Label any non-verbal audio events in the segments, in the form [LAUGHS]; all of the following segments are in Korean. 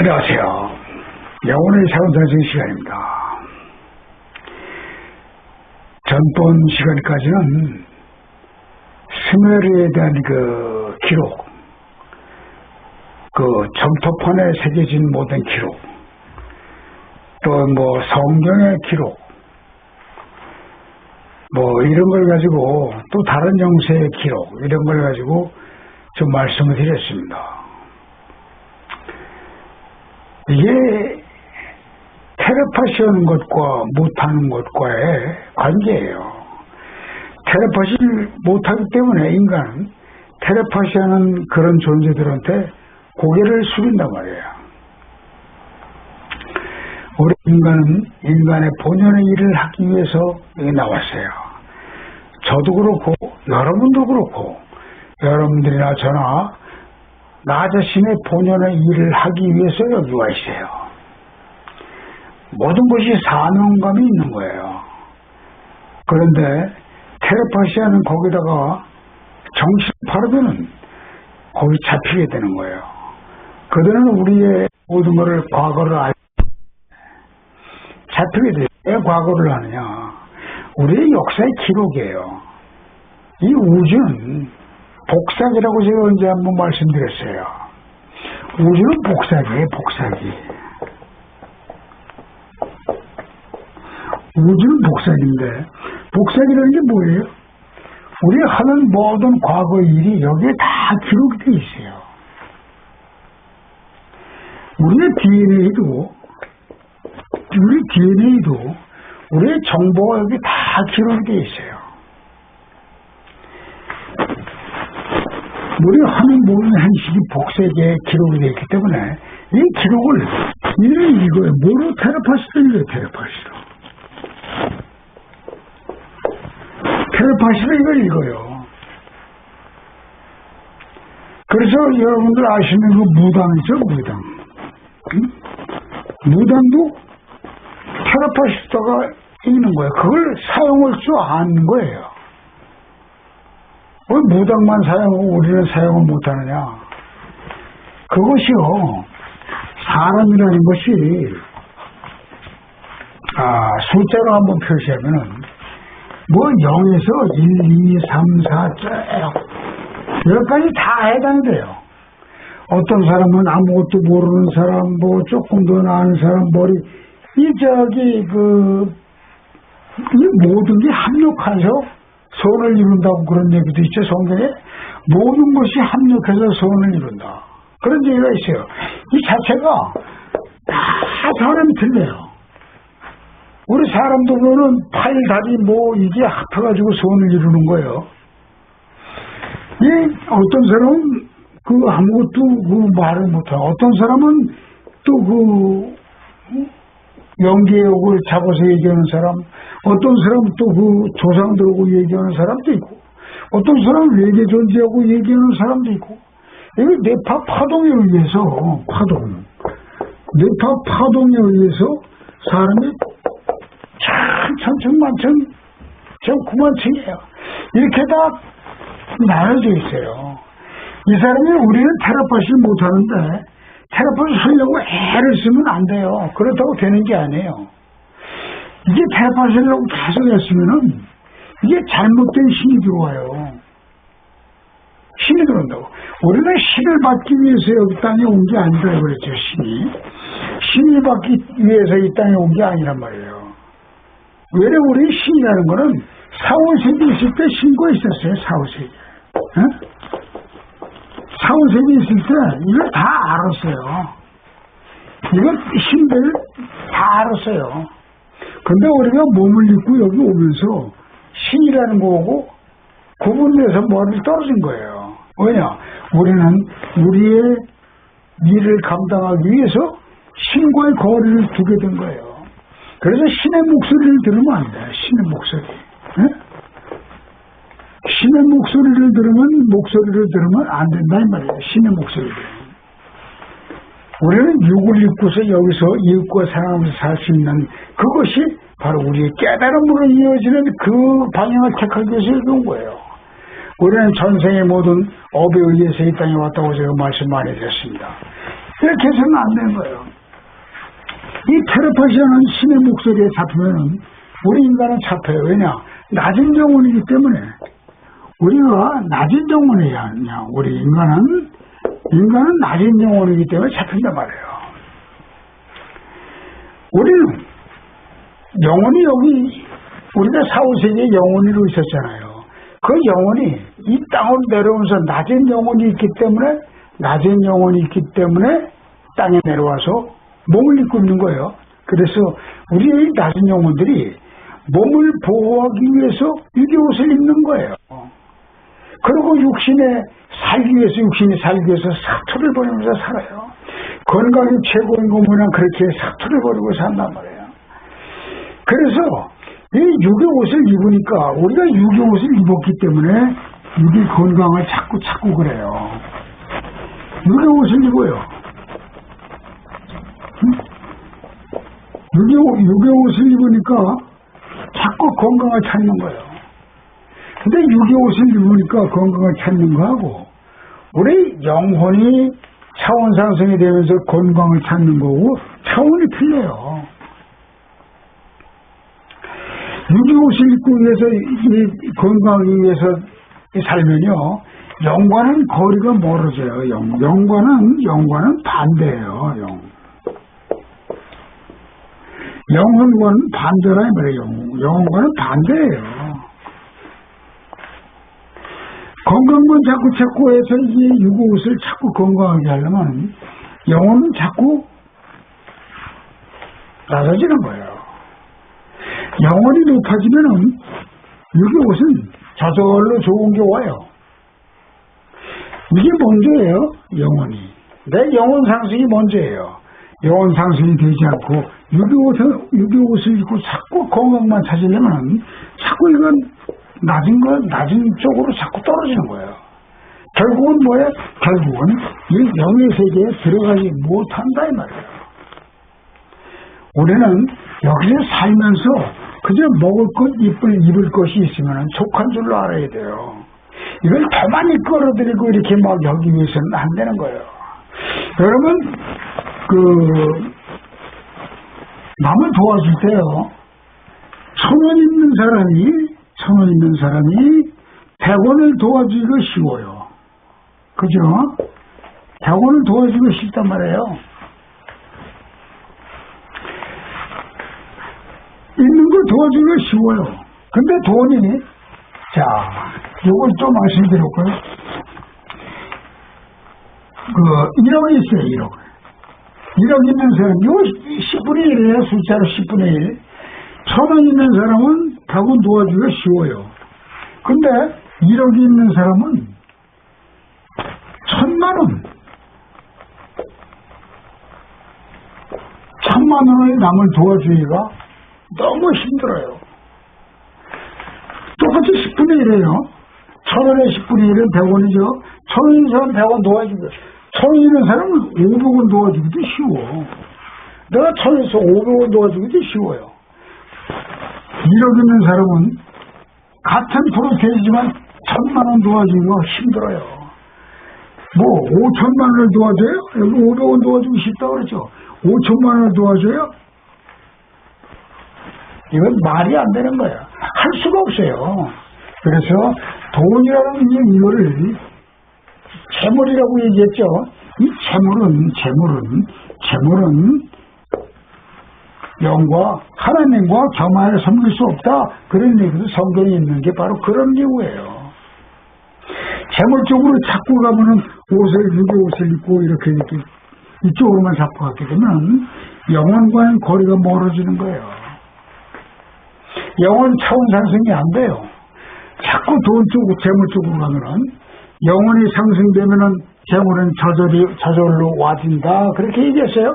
안녕하세요. 영혼의 차원선생 시간입니다. 전번 시간까지는 스메르에 대한 그 기록, 그 점토판에 새겨진 모든 기록, 또 뭐 성경의 기록, 뭐 이런 걸 가지고 또 다른 영세의 기록, 이런 걸 가지고 좀 말씀을 드렸습니다. 이게 테레파시 하는 것과 못하는 것과의 관계예요. 테레파시를 못하기 때문에 인간은 테레파시 하는 그런 존재들한테 고개를 숙인단 말이에요. 우리 인간은 인간의 본연의 일을 하기 위해서 여기 나왔어요. 저도 그렇고 여러분도 그렇고 여러분들이나 저나 나 자신의 본연의 일을 하기 위해서 여기 와 있어요. 모든 것이 사명감이 있는 거예요. 그런데 테레파시아는 거기다가 정신 파르드는 거기 잡히게 되는 거예요. 그들은 우리의 모든 것을 과거를 알 잡히게 돼요. 왜 과거를 아느냐? 우리의 역사의 기록이에요. 이 우주는 복사기라고 제가 언제 한번 말씀드렸어요. 우주는 복사기예요, 복사기. 우주는 복사기인데, 복사기라는 게 뭐예요? 우리 하는 모든 과거 일이 여기에 다 기록이 돼 있어요. 우리의 DNA도, 우리 DNA도, 우리의 정보가 여기 다 기록이 돼 있어요. 우리가 하는 모든 행식이 복색에 기록이 되어 있기 때문에 이 기록을 이를 읽어요. 뭐로 테레파시를 읽어요. 테레파시로. 테레파시로 이걸 읽어요. 그래서 여러분들 아시는 그 무당이죠. 무당. 응? 무당도 테레파시다가 읽는 거예요. 그걸 사용할 줄 아는 거예요. 왜 무당만 사용하고 우리는 사용을 못하느냐? 그것이요, 사람이라는 것이, 아, 숫자로 한번 표시하면은, 뭐 0에서 1, 2, 3, 4, 쭉, 여기까지 다 해당이 돼요. 어떤 사람은 아무것도 모르는 사람, 뭐 조금 더 아는 사람, 머리, 이 저기, 그, 이 모든 게 합력해서 소원을 이룬다고 그런 얘기도 있죠, 성경에. 모든 것이 합력해서 소원을 이룬다. 그런 얘기가 있어요. 이 자체가 다 사람이 틀려요. 우리 사람도 보면 팔, 다리, 뭐, 이게 합해가지고 소원을 이루는 거예요. 이 어떤 사람은 그 아무것도 그 말을 못하고, 어떤 사람은 또 그 연기의 욕을 잡아서 얘기하는 사람, 어떤 사람은 또 그 조상들하고 얘기하는 사람도 있고, 어떤 사람은 외계 존재하고 얘기하는 사람도 있고, 이거 뇌파 파동에 의해서, 파동. 뇌파 파동에 의해서 사람이 참, 천천만 천, 저 구만층이에요. 이렇게 다 나눠져 있어요. 이 사람이 우리는 테라파시를 못하는데, 테라파시 하려고 애를 쓰면 안 돼요. 그렇다고 되는 게 아니에요. 이게 테라파시를 계속 했으면은, 이게 잘못된 힘이 들어와요. 신이 들어온다고. 우리는 신을 받기 위해서 여기 땅에 온 게 아니라 그랬죠, 신이. 신을 받기 위해서 이 땅에 온 게 아니란 말이에요. 왜냐, 우리 신이라는 거는 사후세계 있을 때 신고 있었어요, 사후세계. 어? 사후세계 있을 때 이걸 다 알았어요. 이걸 신들 다 알았어요. 근데 우리가 몸을 입고 여기 오면서 신이라는 거고 구분돼서 머리를 떨어진 거예요. 왜냐? 우리는 우리의 일을 감당하기 위해서 신과의 거리를 두게 된 거예요. 그래서 신의 목소리를 들으면 안 돼. 신의 목소리. 네? 신의 목소리를 들으면 목소리를 들으면 안 된다 이 말이에요. 신의 목소리를. 우리는 육을 입고서 여기서 이웃과 사랑하면서 살 수 있는 그것이 바로 우리의 깨달음으로 이어지는 그 방향을 택하기 위해서 이런 거예요. 우리는 전생의 모든 업에 의해서 이 땅에 왔다고 제가 말씀 많이 드렸습니다. 이렇게 해서는 안 되는 거예요. 이 테레파시아는 신의 목소리에 잡히면은 우리 인간은 잡혀요. 왜냐? 낮은 영혼이기 때문에 우리가 낮은 영혼이야. 그냥 우리 인간은 인간은 낮은 영혼이기 때문에 잡힌단 말이에요. 우리는 영혼이 여기 우리가 사후세계에 영혼으로 있었잖아요. 그 영혼이 이 땅으로 내려오면서 낮은 영혼이 있기 때문에 낮은 영혼이 있기 때문에 땅에 내려와서 몸을 입고 있는 거예요. 그래서 우리의 낮은 영혼들이 몸을 보호하기 위해서 유기 옷을 입는 거예요. 그리고 육신에 살기 위해서 육신이 살기 위해서 사투를 벌이면서 살아요. 건강이 최고인 거 뭐냐 그렇게 사투를 벌이고 산단 말이에요. 그래서 이 유교 옷을 입으니까 우리가 유교 옷을 입었기 때문에 유기 건강을 찾고 찾고 그래요. 유교 옷을 입어요. 유교, 유교 옷을 입으니까 자꾸 건강을 찾는 거예요. 근데 유교 옷을 입으니까 건강을 찾는 거하고 우리 영혼이 차원 상승이 되면서 건강을 찾는 거고 차원이 틀려요. 유기옷을 입고 위해서 이 건강을 위해서 살면요 영과는 거리가 멀어져요. 영, 영과는 영과는 반대예요. 영. 영혼과는 반대라 이 말이에요. 영, 영혼과는 반대예요. 건강만 자꾸 찾고 해서 이 유구옷을 자꾸 건강하게 하려면 영혼은 자꾸 낮아지는 거예요. 영혼이 높아지면은 여기 옷은 저절로 좋은 게 와요. 이게 먼저예요, 영혼이. 내 영혼 상승이 먼저예요. 영혼 상승이 되지 않고 유기옷을, 유기옷을 입고 자꾸 건강만 찾으려면 자꾸 이건 낮은 거, 낮은 쪽으로 자꾸 떨어지는 거예요. 결국은 뭐예요? 결국은 이 영의 세계에 들어가지 못한다, 이 말이에요. 우리는 여기서 살면서 그저 먹을 것, 입을, 입을 것이 있으면 족한 줄로 알아야 돼요. 이걸 더 많이 끌어들이고 이렇게 막 여기 위해서는 안 되는 거예요. 여러분, 그, 남을 도와줄 때요, 천원 있는 사람이, 천원 있는 사람이 백원을 도와주기가 쉬워요. 그죠? 백원을 도와주기가 쉽단 말이에요. 있는 걸 도와주기가 쉬워요. 근데 돈이, 자, 요걸 또 말씀드렸고요. 그, 1억이 있어요, 1억. 1억 있는 사람, 요 10분의 1이에요, 숫자로 10분의 1. 천원 있는 사람은 다군 도와주기가 쉬워요. 근데 1억이 있는 사람은 천만 원, 천만 원의 남을 도와주기가 너무 힘들어요. 똑같이 10분의 1이에요. 천 원에 10분의 1은 100원이죠. 천원 있는 사람 100원 도와주고, 천원 있는 사람은 500원 도와주기도 쉬워. 내가 천 원에서 500원 도와주기도 쉬워요. 1억 있는 사람은 같은 프로세이지만 천만 원 도와주기가 힘들어요. 뭐 5천만 원을 도와줘요? 여기 500원 도와주기 쉽다고 그랬죠. 5천만 원을 도와줘요? 이건 말이 안 되는 거야. 할 수가 없어요. 그래서 돈이라는 이거를 재물이라고 얘기했죠. 이 재물은 재물은 재물은 영과 하나님과 겸하여 섬길 수 없다. 그런 얘기도 성경에 있는 게 바로 그런 이유예요. 재물 쪽으로 자꾸 가면은 옷을 유기 옷을 입고 이렇게 이렇게 이쪽으로만 자꾸 가게 되면 영혼과는 거리가 멀어지는 거예요. 영혼 차원 상승이 안 돼요. 자꾸 돈 쪽, 재물 쪽으로 가면은 영혼이 상승되면은 재물은 저절이, 저절로 와진다. 그렇게 얘기했어요.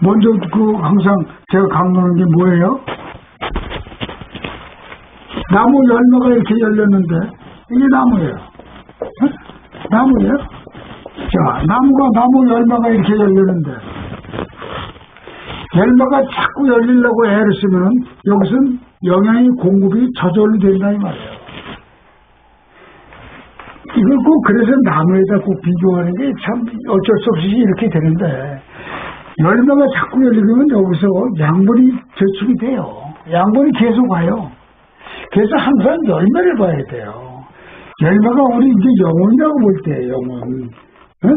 먼저 그 항상 제가 강조하는 게 뭐예요? 나무 열매가 이렇게 열렸는데 이게 나무예요. 어? 나무예요? 자, 나무가 나무 열매가 이렇게 열리는데 열매가 자꾸 열리려고 애를 쓰면은 여기서는 영양이 공급이 저절로 된다 이 말이에요. 이걸 꼭 그래서 나무에다 꼭 비교하는 게 참 어쩔 수 없이 이렇게 되는데 열매가 자꾸 열리면 여기서 양분이 저축이 돼요. 양분이 계속 와요. 그래서 항상 열매를 봐야 돼요. 열매가 우리 이제 영혼이라고 볼 때 영혼. 응?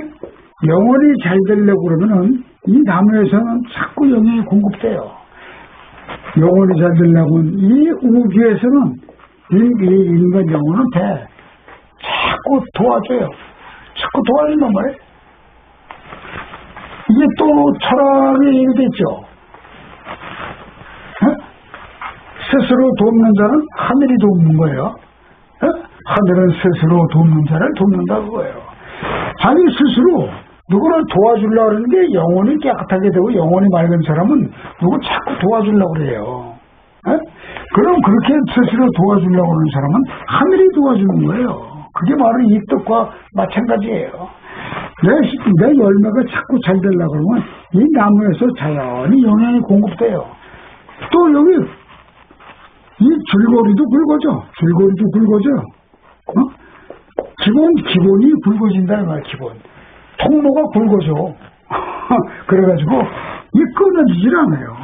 영혼이 잘 되려고 그러면은 이 나무에서는 자꾸 영향이 공급돼요. 영혼이 잘 되려면 이 우주에서는 이, 이 인간 영혼한테 자꾸 도와줘요. 자꾸 도와준단 말이에요. 이게 또 철학에 얘기됐죠. 어? 스스로 돕는 자는 하늘이 돕는 거예요. 어? 하늘은 스스로 돕는 자를 돕는다 그거예요. 자기 스스로 누구를 도와주려고 하는 게 영혼이 깨끗하게 되고 영혼이 맑은 사람은 누구 자꾸 도와주려고 그래요. 어? 그럼 그렇게 스스로 도와주려고 하는 사람은 하늘이 도와주는 거예요. 그게 바로 이 뜻과 마찬가지예요. 내, 내 열매가 자꾸 잘 되려고 그러면 이 나무에서 자연히 영양이 공급돼요. 또 여기 이 줄거리도 굵어져. 줄거리도 굵어져. 어? 기본, 기본이 굵어진다는 거야, 기본. 통로가 굵어져. [LAUGHS] 그래가지고 이 끊어지질 않아요.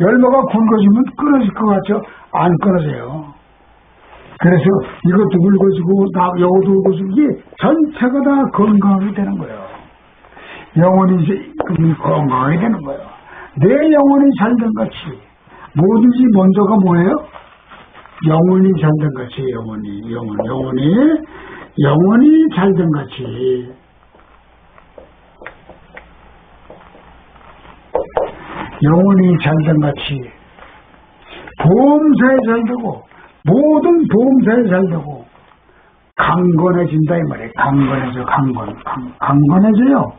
열매가 굵어지면 끊어질 것 같죠? 안 끊어져요. 그래서 이것도 굵어지고 나 여기도 굵어지고 이게 전체가 다 건강하게 되는 거예요. 영혼이 이제 건강하게 되는 거예요. 내 영혼이 잘된 같이 뭐든지 먼저가 뭐예요? 영혼이 잘된 같이 영혼이 영혼 영혼이 영혼이 잘된 같이 영혼이 잘된 같이 보험사에 잘 되고 모든 보험사에 잘 되고 강건해진다 이 말이에요. 강건해져 강건 강, 강건해져요.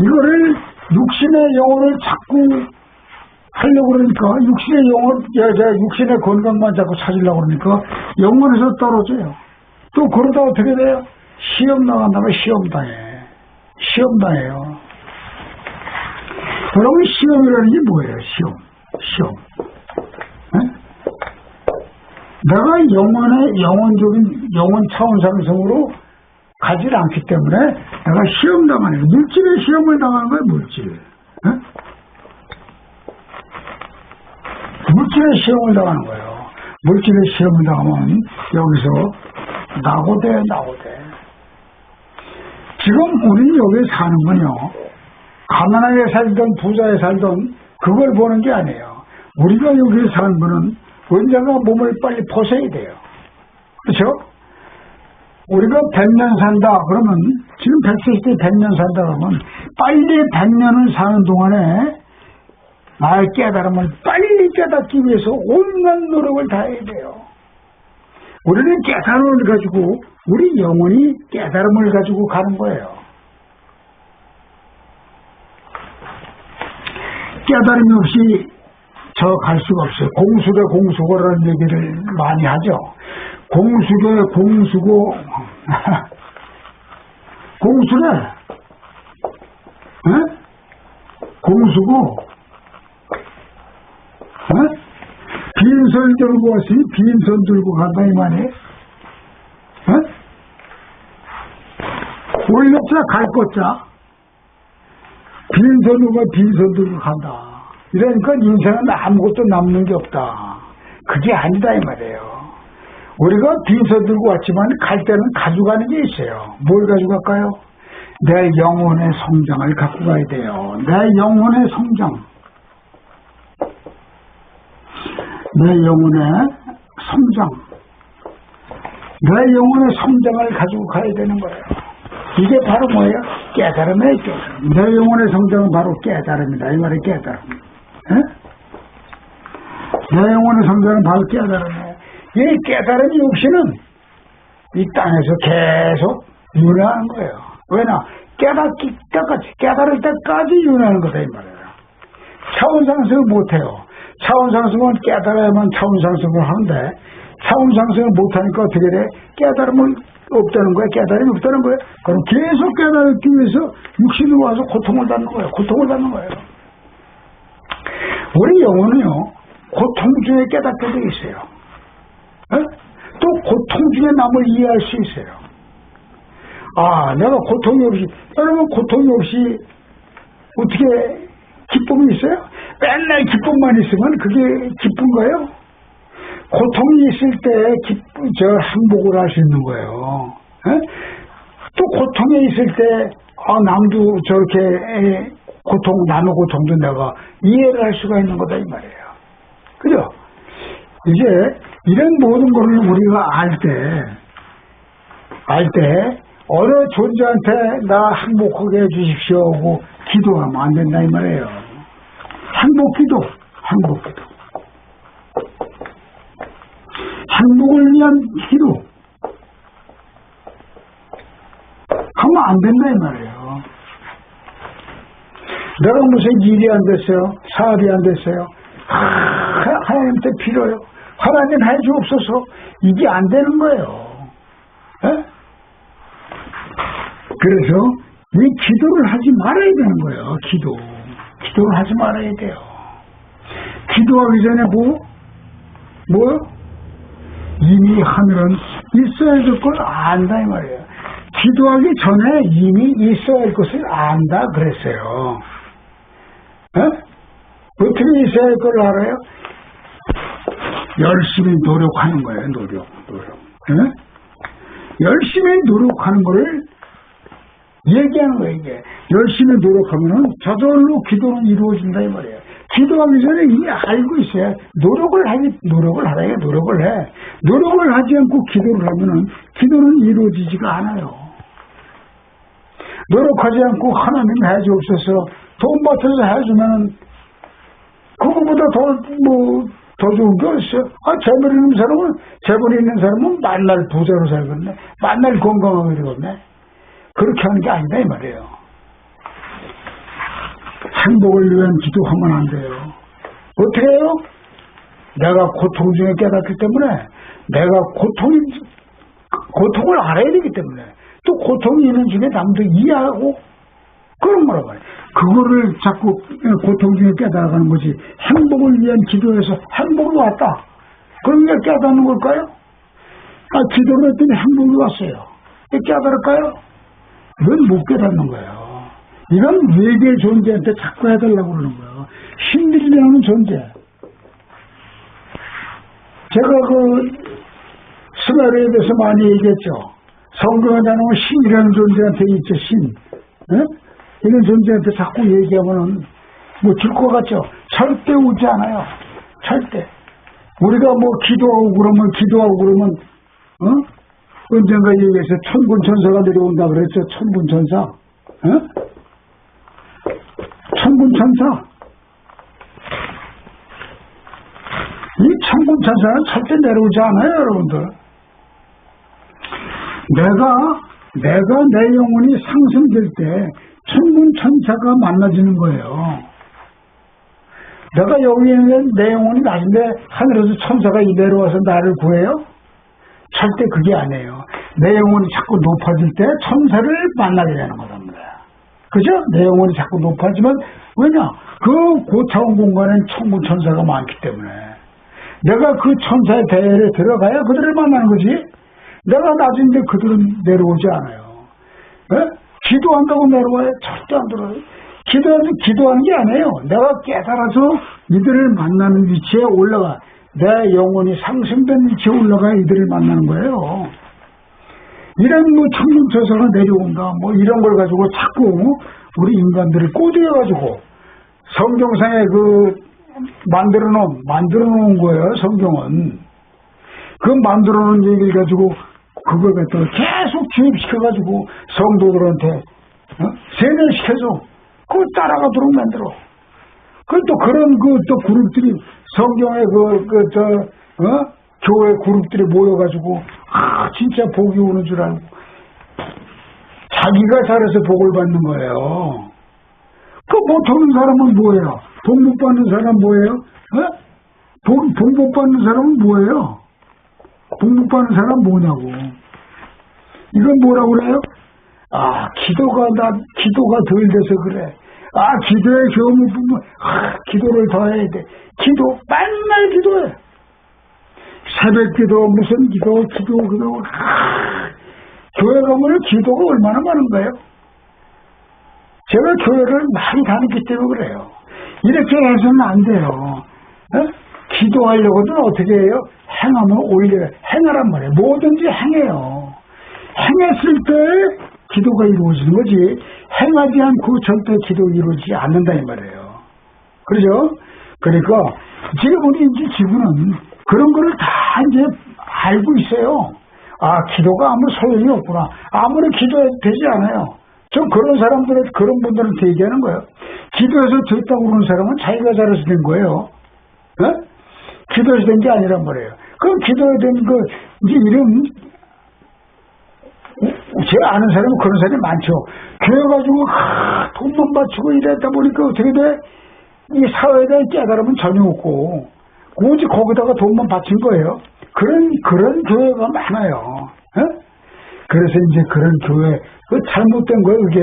이거를 육신의 영혼을 자꾸 하려고 그러니까 육신의 영혼 여자 육신의 건강만 자꾸 찾으려고 그러니까 영혼에서 떨어져요. 또 그러다 어떻게 돼요? 시험 나간다면 시험 당해. 시험 당해요. 여러분 시험이라는 게 뭐예요? 시험. 시험. 에? 내가 영혼의 영혼적인 영혼 차원 상승으로 가지 않기 때문에 내가 시험 당하는 거예요. 물질의 시험을 당하는 거예요. 물질. 에? 물질의 시험을 당하는 거예요. 물질의 시험을 당하면 여기서 나고돼 나고돼. 지금 우리 여기 사는 건요. 가난하게 살던 부자에 살던 그걸 보는 게 아니에요. 우리가 여기 사는 분은 언젠가 몸을 빨리 벗어야 돼요. 그렇죠? 우리가 100년 산다 그러면 지금 100세 때 100년 산다 그러면 빨리 100년을 사는 동안에 나의 깨달음을 빨리 깨닫기 위해서 온갖 노력을 다해야 돼요. 우리는 깨달음을 가지고 우리 영혼이 깨달음을 가지고 가는 거예요. 깨달음이 없이 저갈 수가 없어요. 공수대 공수고라는 얘기를 많이 하죠. 공수대 공수고 [LAUGHS] 공수대 에? 공수고 에? 빈손 들고 왔으니 빈손 들고 간다 이 말이에요. 에? 올렸자 갈 것자 빈손으로 빈손 들고 간다. 이러니까 인생은 아무것도 남는 게 없다. 그게 아니다 이 말이에요. 우리가 빈손 들고 왔지만 갈 때는 가져가는 게 있어요. 뭘 가져갈까요? 내 영혼의 성장을 갖고 가야 돼요. 내 영혼의 성장. 내 영혼의 성장. 내 영혼의 성장을 가지고 가야 되는 거예요. 이게 바로 뭐예요? 깨달음이에요, 깨달음. 내 영혼의 성장은 바로 깨달음이다. 이 말이 깨달음. 에? 내 영혼의 성장은 바로 깨달음이에요. 이 깨달음이 없이는 이 땅에서 계속 윤회하는 거예요. 왜냐? 깨닫기 때까지, 깨달을 때까지 윤회하는 거다, 이 말이에요. 차원 상승을 못해요. 차원 상승은 깨달아야만 차원 상승을 하는데, 차원 상승을 못하니까 어떻게 돼? 깨달음을 없다는 거야. 깨달음이 없다는 거야. 그럼 계속 깨달기 위해서 육신이 와서 고통을 받는 거예요. 고통을 받는 거예요. 우리 영혼은요, 고통 중에 깨닫게 돼 있어요. 에? 또 고통 중에 남을 이해할 수 있어요. 아, 내가 고통이 없이, 여러분 고통이 없이 어떻게 기쁨이 있어요? 맨날 기쁨만 있으면 그게 기쁜가요? 고통이 있을 때 기쁨, 저 행복을 할 수 있는 거예요. 에? 또 고통에 있을 때, 아, 남도 저렇게 고통, 남의 고통도 내가 이해를 할 수가 있는 거다, 이 말이에요. 그죠? 이제, 이런 모든 것을 우리가 알 때, 알 때, 어느 존재한테 나 행복하게 해주십시오 하고 기도하면 안 된다, 이 말이에요. 행복 기도, 행복 기도. 행복을 위한 기도. 하면 안 된다, 이 말이에요. 내가 무슨 일이 안 됐어요? 사업이 안 됐어요? 하, 하나님한테 필요해요. 하나님 해주옵소서. 이게 안 되는 거예요. 에? 그래서 이 기도를 하지 말아야 되는 거예요. 기도. 기도를 하지 말아야 돼요. 기도하기 전에 뭐? 뭐요? 이미 하늘은 있어야 될 걸 안다 이 말이에요. 기도하기 전에 이미 있어야 할 것을 안다 그랬어요. 에? 어떻게 있어야 할 걸 알아요? 열심히 노력하는 거예요. 노력, 노력. 에? 열심히 노력하는 거를 얘기하는 거예요, 이게. 열심히 노력하면은 저절로 기도는 이루어진다, 이 말이에요. 기도하기 전에 이미 알고 있어야 노력을 하기, 노력을 하라야 노력을 해. 노력을 하지 않고 기도를 하면은 기도는 이루어지지가 않아요. 노력하지 않고 하나님 해주옵소서 돈 받쳐서 해주면은 그거보다 더, 뭐, 더 좋은 게 없어요. 아, 재벌 있는 사람은, 재벌이 있는 사람은 만날 부자로 살겠네. 만날 건강하게 되겠네. 그렇게 하는 게 아니다, 이 말이에요. 행복을 위한 기도하면 안 돼요. 어떻게 해요? 내가 고통 중에 깨닫기 때문에 내가 고통이, 고통을 알아야 되기 때문에 또 고통이 있는 중에 남도 이해하고 그런 거란 말이에요. 그거를 자꾸 고통 중에 깨달아가는 거지. 행복을 위한 기도에서 행복이 왔다. 그런 게 깨닫는 걸까요? 아, 기도를 했더니 행복이 왔어요. 깨달을까요? 이건 못 깨닫는 거예요. 이건 외계 존재한테 자꾸 해달라고 그러는 거예요. 신들이라는 존재. 제가 그 스마리에 대해서 많이 얘기했죠. 성경에 나오는 신이라는 존재한테 있죠, 신. 네? 이런 존재한테 자꾸 얘기하면은 뭐줄것 같죠? 절대 웃지 않아요. 절대. 우리가 뭐 기도하고 그러면, 기도하고 그러면, 어? 언젠가 얘기해서 천군 천사가 내려온다 그랬죠. 천군 천사. 어? 천군 천사. 이 천군 천사는 절대 내려오지 않아요, 여러분들. 내가, 내가 내 영혼이 상승될 때 천군 천사가 만나지는 거예요. 내가 여기 있는 내 영혼이 낮은데 하늘에서 천사가 내려와서 나를 구해요? 절대 그게 아니에요. 내 영혼이 자꾸 높아질 때 천사를 만나게 되는 겁니다. 그죠? 내 영혼이 자꾸 높아지면 왜냐? 그 고차원 공간엔 천군 천사가 많기 때문에 내가 그 천사의 대열에 들어가야 그들을 만나는 거지. 내가 낮은데 그들은 내려오지 않아요. 네? 기도한다고 내려와요? 절대 안 들어요. 기도하는, 기도하는 게 아니에요. 내가 깨달아서 이들을 만나는 위치에 올라가. 내 영혼이 상승된 위치에 올라가 이들을 만나는 거예요. 이런 뭐 천문처사가 내려온다 뭐 이런 걸 가지고 자꾸 우리 인간들을 꼬드겨가지고 성경상에 그 만들어 놓은 만들어 놓은 거예요 성경은 그 만들어 놓은 얘기를 가지고 그걸 갖다가 계속 주입시켜가지고 성도들한테 어? 세뇌시켜서 그걸 따라가도록 만들어 그또 그런 그 또 그룹들이 성경의 그 그저 어? 교회 그룹들이 모여가지고 아 진짜 복이 오는 줄 알고 자기가 잘해서 복을 받는 거예요. 그 못하는 사람은 뭐예요? 복 못 받는 사람 뭐예요? 어? 복못 받는 사람은 뭐예요? 복 못 받는 사람 뭐냐고. 이건 뭐라고 그래요? 아 기도가 나 기도가 덜 돼서 그래. 아 기도에 경험을 보면 아 기도를 더 해야 돼. 기도 맨날 기도해. 새벽 기도, 무슨 기도, 기도, 기도. 아, 교회 가면 기도가 얼마나 많은 거예요? 제가 교회를 많이 다녔기 때문에 그래요. 이렇게 해서는 안 돼요. 어? 기도하려고는 어떻게 해요? 행하면 오히려 행하란 말이에요. 뭐든지 행해요. 행했을 때 기도가 이루어지는 거지. 행하지 않고 절대 기도 이루어지지 않는다 이 말이에요. 그렇죠? 그러니까 지금 우리 이제 지구는 그런 다 이제 알고 있어요. 아, 기도가 아무 소용이 없구나. 아무리 기도해도 되지 않아요. 좀 그런 사람들은, 그런 분들한테 얘기하는 거예요. 기도해서 됐다고 그러는 사람은 자기가 잘해서 된 거예요. 어? 기도해서 된 게 아니란 말이에요. 그럼 기도에 된 그, 이제 이런, 제가 아는 사람은 그런 사람이 많죠. 교회 가지고, 하, 돈만 바치고 이랬다 보니까 어떻게 돼? 이 사회에 대한 깨달음은 전혀 없고, 오직 거기다가 돈만 바친 거예요. 그런, 그런 교회가 많아요. 어? 그래서 이제 그런 교회, 그 잘못된 거예요, 그게.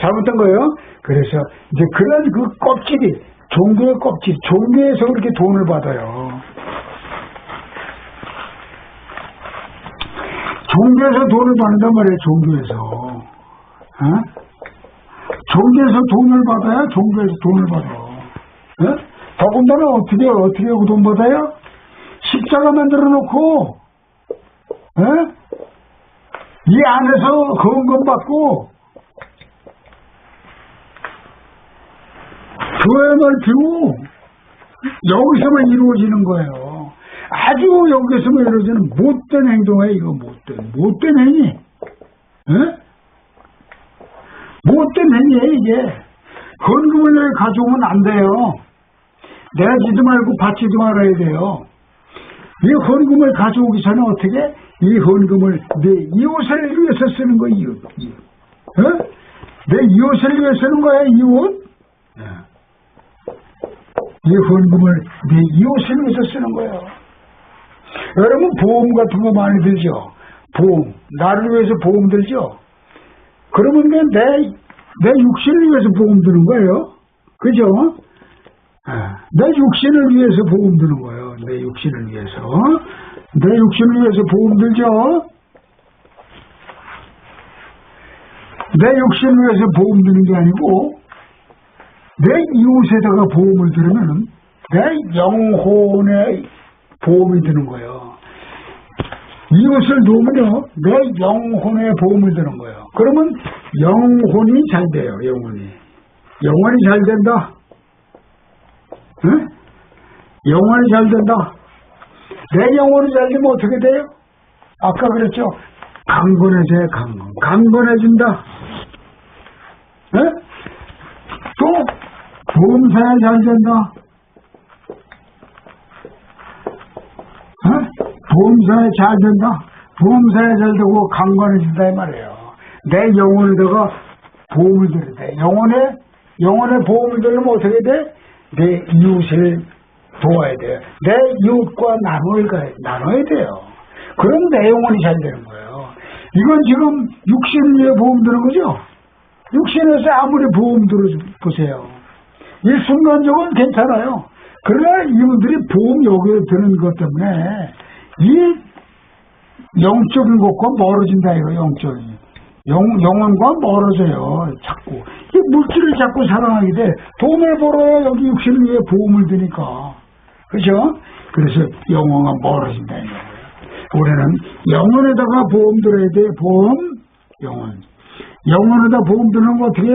잘못된 거예요. 그래서 이제 그런 그 껍질이, 종교의 껍질, 종교에서 그렇게 돈을 받아요. 종교에서 돈을 받는단 말이에요, 종교에서. 어? 종교에서 돈을 받아야 종교에서 돈을 받아. 어? 더군다나 어떻게, 어떻게 하고 돈 받아요? 십자가 만들어 놓고, 어? 이 안에서 건금 받고, 교회만 피고, 여기서만 이루어지는 거예요. 아주 여기서만 이루어지는 못된 행동이에요, 이거 못된, 못된 행위. 어? 못된 행위예요, 이게. 여기 가져오면 안 돼요. 내지도 말고 받지도 말아야 돼요. 이 헌금을 가져오기 전에 어떻게? 이 헌금을 내 이웃을 위해서 쓰는 거예요, 이웃. 이웃. 어? 내 이웃을 위해 쓰는 거야, 이웃. 이 헌금을 내 이웃을 위해서 쓰는 거예요. 여러분, 보험 같은 거 많이 들죠? 보험. 나를 위해서 보험 들죠? 그러면 내, 내 육신을 위해서 보험 드는 거예요. 그죠? 내 육신을 위해서 보험 드는 거예요. 내 육신을 위해서. 내 육신을 위해서 보험 들죠? 내 육신을 위해서 보험 드는 게 아니고, 내 이웃에다가 보험을 들으면 내 영혼에 보험이 드는 거예요. 이웃을 놓으면요, 내 영혼에 보험을 드는 거예요. 그러면 영혼이 잘 돼요, 영혼이. 영혼이 잘 된다. 응? 영혼이 잘 된다. 내 영혼이 잘 되면 어떻게 돼요? 아까 그랬죠? 강건해져요, 강건. 강건해진다. 응? 또, 보험사에 잘 된다. 응? 보험사에 잘 된다. 보험사에 잘 되고 강건해진다 이 말이에요. 내 영혼에다가 보험을 들어야 돼. 영혼에 영혼에 보험을 들으면 어떻게 돼? 내 이웃을 도와야 돼요. 내 이웃과 나눠야, 나눠야 돼요. 그럼 내 영혼이 잘 되는 거예요. 이건 지금 육신 위에 보험 드는 거죠? 육신에서 아무리 보험 들어보세요. 이 순간적으로는 괜찮아요. 그러나 이분들이 보험 여기에 드는 것 때문에 이 영적인 것과 멀어진다 이거 영적인 영, 영혼과 멀어져요 자꾸. 이 물질을 자꾸 사랑하게 돼. 돈을 벌어야 여기 육신을 위해 보험을 드니까. 그죠? 그래서 영혼과 멀어진다 우리는 영혼에다가 보험 들어야 돼 보험. 영혼. 영혼에다 보험 드는 거 어떻게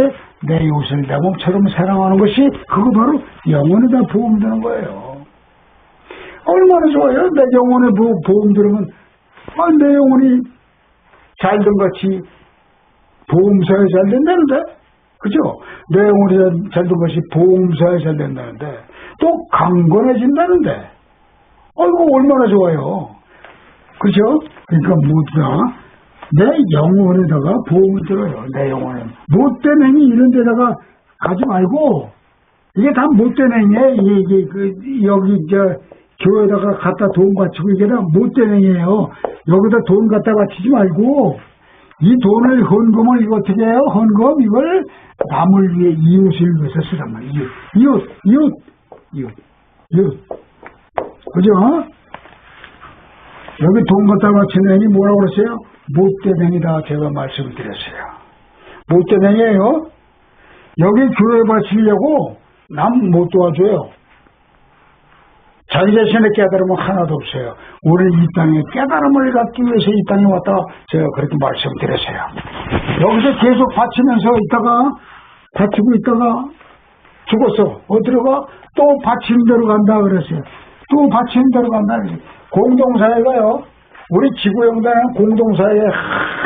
내 이웃을 내 몸처럼 사랑하는 것이 그거 바로 영혼에다 보험 드는 거예요. 얼마나 좋아요? 내 영혼에 보험 들으면. 아, 내 영혼이 잘된 것이 보험사에 잘 된다는데? 그죠? 내 영혼이 잘된 것이 보험사에 잘 된다는데, 또 강건해진다는데, 아이고, 얼마나 좋아요. 그죠? 그러니까 모두가 내 영혼에다가 보험을 들어요. 내 영혼에. 못된 행위 이런 데다가 가지 말고, 이게 다 못된 행위에 이게, 그, 여기, 저, 교회에다가 갖다 돈 바치고 이게 다 못된 행위예요. 여기다 돈 갖다 바치지 말고 이 돈을 헌금을 이거 어떻게 해요? 헌금 이걸 남을 위해 이웃을 위해서 쓰란 말이에요. 이웃, 이웃, 이웃, 이웃. 그죠? 여기 돈 갖다 바치는 애니 뭐라고 그랬어요? 못되댕이다 제가 말씀을 드렸어요. 못되댕이에요. 여기 교회 바치려고 남 못 도와줘요. 자기 자신의 깨달음은 하나도 없어요. 우리 이 땅에 깨달음을 갖기 위해서 이 땅에 왔다 제가 그렇게 말씀드렸어요. 여기서 계속 바치면서 있다가 바치고 있다가 죽었어. 어디로 가? 또 바치는 데로 간다 그랬어요. 또 바치는 데로 간다 그랬어요. 공동사회가요. 우리 지구형단에는 공동사회에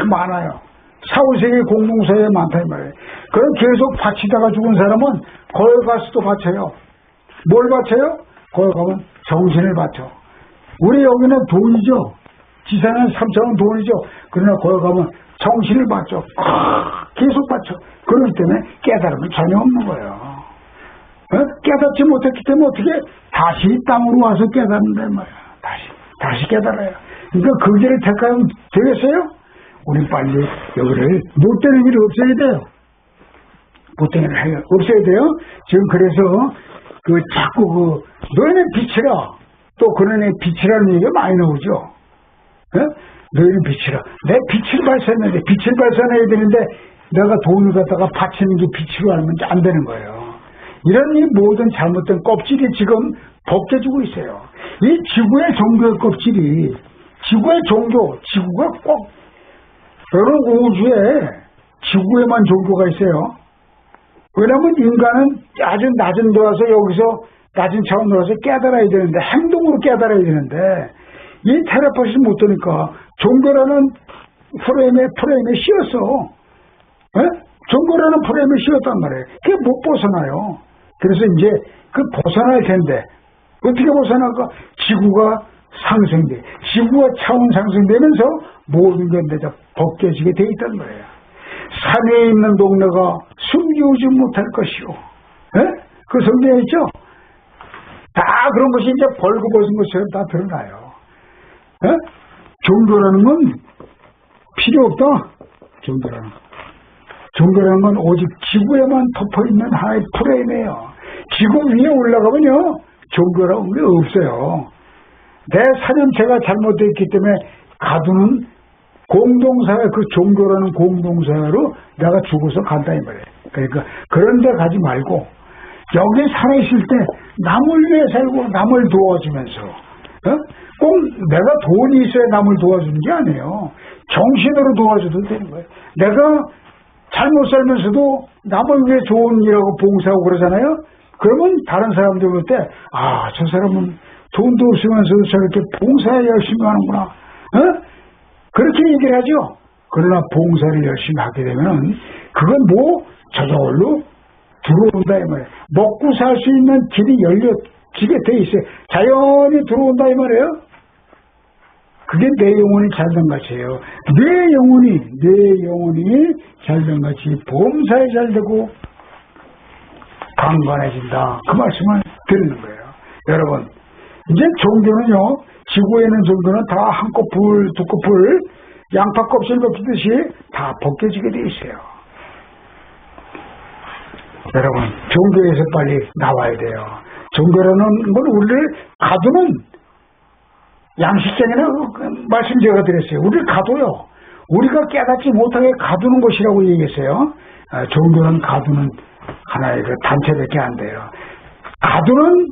많아요. 사후세계 공동사회에 많다 이 말이에요. 그럼 계속 바치다가 죽은 사람은 거기 가서도 바쳐요. 뭘 바쳐요? 거기 가면 정신을 바쳐. 우리 여기는 돈이죠. 지사는 3천원 돈이죠. 그러나 거기 가면 정신을 바쳐. 계속 바쳐. 그렇기 때문에 깨달음이 전혀 없는 거예요. 어? 깨닫지 못했기 때문에 어떻게 다시 땅으로 와서 깨닫는단 말이야. 다시, 다시 깨달아요. 그러니까 그 길을 택하면 되겠어요? 우리 빨리 여기를 못되는 일을 없애야 돼요. 못되는 일을 없애야 돼요. 지금 그래서 그 자꾸 그 너희는 빛이라 또애 빛이라는 얘기가 많이 나오죠. 어? 너희는 빛이라. 내 빛을 돼. 빛을 발산해야 되는데 내가 돈을 갖다가 바치는 게 빛으로 하면 안 되는 거예요. 이런 이 모든 잘못된 껍질이 지금 벗겨지고 있어요. 이 지구의 종교의 껍질이 지구의 종교, 지구가 꼭 여러 우주에 지구에만 종교가 있어요. 왜냐하면 인간은 아주 낮은 데 와서 여기서 낮은 차원 들어서 깨달아야 되는데 행동으로 깨달아야 되는데 이 테레파시 못 되니까 종교라는 프레임에 프레임에 씌었어. 에? 종교라는 프레임에 씌었단 말이에요. 그게 못 벗어나요. 그래서 이제 그 벗어날 텐데 어떻게 벗어날까? 지구가 상승돼. 지구가 차원 상승되면서 모든 게 이제 벗겨지게 돼 있단 말이에요. 산에 있는 동네가 숨기우지 못할 것이오. 에? 그 성경에 있죠? 다 그런 것이 이제 벌거벗은 것처럼 다 드러나요. 에? 종교라는 건 필요 없다. 종교라는 건. 종교라는 건 오직 지구에만 덮어 있는 하나의 프레임이에요. 지구 위에 올라가면요, 종교라는 게 없어요. 내 사념체가 잘못되어 있기 때문에 가두는 공동사회, 그 종교라는 공동사회로 내가 죽어서 간다, 이 말이에요. 그러니까, 그런 데 가지 말고, 여기 살아있을 때 남을 위해 살고 남을 도와주면서, 어? 꼭 내가 돈이 있어야 남을 도와주는 게 아니에요. 정신으로 도와줘도 되는 거예요. 내가 잘못 살면서도 남을 위해 좋은 일하고 봉사하고 그러잖아요. 그러면 다른 사람들 볼 때, 아, 저 사람은 돈도 없으면서도 저렇게 봉사에 열심히 하는구나. 어? 그렇게 얘기를 하죠. 그러나 봉사를 열심히 하게 되면, 그건 뭐, 저절로 들어온다, 이 말이에요. 먹고 살 수 있는 길이 열려지게 돼 있어요. 자연히 들어온다, 이 말이에요. 그게 내 영혼이 잘된 것이에요. 내 영혼이, 내 영혼이 잘된 것이 범사에 잘되고 강건해진다. 그 말씀을 드리는 거예요. 여러분, 이제 종교는요, 지구에 있는 종교는 다한 코풀, 두 코풀, 양파 껍질 벗기듯이 다 벗겨지게 돼 있어요. 여러분, 종교에서 빨리 나와야 돼요. 종교라는 건 우리를 가두는 양식적인 말씀 제가 드렸어요. 우리를 가둬요. 우리가 깨닫지 못하게 가두는 것이라고 얘기했어요. 아, 종교는 가두는 하나의 그 단체밖에 안 돼요. 가두는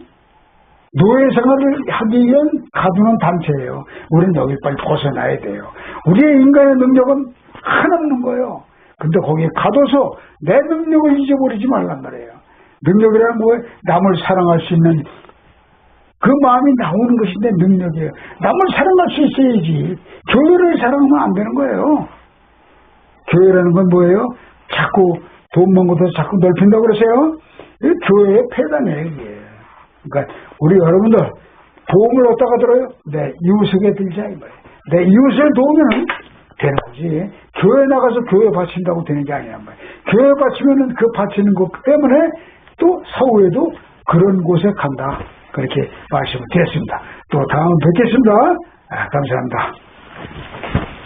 노예 생활을 하기 위한 가두는 단체예요. 우리는 여기 빨리 벗어나야 돼요. 우리의 인간의 능력은 한없는 거예요. 근데 거기에 가둬서 내 능력을 잊어버리지 말란 말이에요. 능력이라는 뭐예요? 남을 사랑할 수 있는 그 마음이 나오는 것인데 능력이에요. 남을 사랑할 수 있어야지. 교회를 사랑하면 안 되는 거예요. 교회라는 건 뭐예요? 자꾸 돈먼 것도 자꾸 넓힌다고 그러세요? 이 교회의 폐단이에요, 이게. 그러니까 우리 여러분들 도움을 얻다가 들어요? 내 이웃에게 들자 이 말이에요. 내 이웃을 도우면 되는 거지. 교회 나가서 교회 바친다고 되는 게 아니란 말이에요. 교회 바치면은 그 바치는 것 때문에 또 사후에도 그런 곳에 간다. 그렇게 말씀을 드렸습니다. 또 다음 뵙겠습니다. 아, 감사합니다.